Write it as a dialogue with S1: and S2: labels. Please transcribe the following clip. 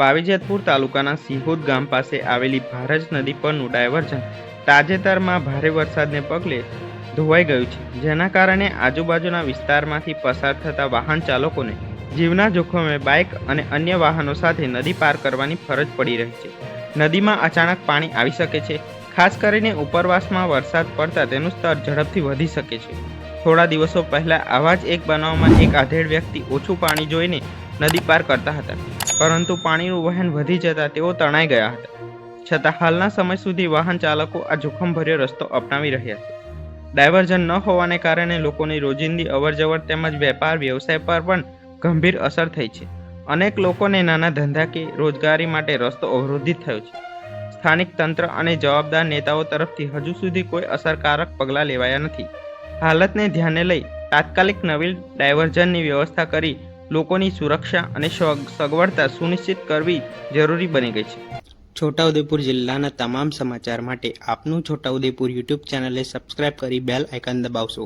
S1: પાવીજેતપુર તાલુકાના સિહોદ ગામ પાસે આવેલી ભારજ નદી પરનું ડાયવર્ઝન તાજેતરમાં ભારે વરસાદને પગલે ધોવાઈ ગયું છે. જેના કારણે આજુબાજુના વિસ્તારમાંથી પસાર થતા વાહન ચાલકોને જીવના જોખમે બાઇક અને અન્ય વાહનો સાથે નદી પાર કરવાની ફરજ પડી રહી છે. નદીમાં અચાનક પાણી આવી શકે છે. ખાસ કરીને ઉપરવાસમાં વરસાદ પડતા તેનું સ્તર ઝડપથી વધી શકે છે. થોડા દિવસો પહેલા આવા જ એક બનાવમાં એક આધેડ વ્યક્તિ ઓછું પાણી જોઈને નદી પાર કરતા હતા. પરંતુ પાણીનું વહેણ વધી જતાં તેઓ તણાઈ ગયા હતા. છતાં હાલના સમય સુધી વાહન ચાલકો આ જોખમભર્યો રસ્તો અપનાવી રહ્યા છે. ડાયવર્ઝન ન હોવાને કારણે લોકોની રોજિંદી અવરજવર તેમજ વેપાર વ્યવસાય પર પણ ગંભીર અસર થઈ છે. અનેક લોકોને નાના ધંધા કે રોજગારી માટે રસ્તો અવરોધિત થયો છે. સ્થાનિક તંત્ર અને જવાબદાર નેતાઓ તરફથી હજુ સુધી કોઈ અસરકારક પગલાં લેવાયા નથી. હાલતને ધ્યાને લઈ તાત્કાલિક નવી ડાયવર્ઝનની વ્યવસ્થા કરી લોકોની સુરક્ષા અને સગ- સગવડતા સુનિશ્ચિત કરવી જરૂરી બની ગઈ છે.
S2: છોટાઉદેપુર જિલ્લાના તમામ સમાચાર માટે આપનું છોટાઉદેપુર યુટ્યુબ ચેનલને સબસ્ક્રાઇબ કરી બેલ આઇકન દબાવશો.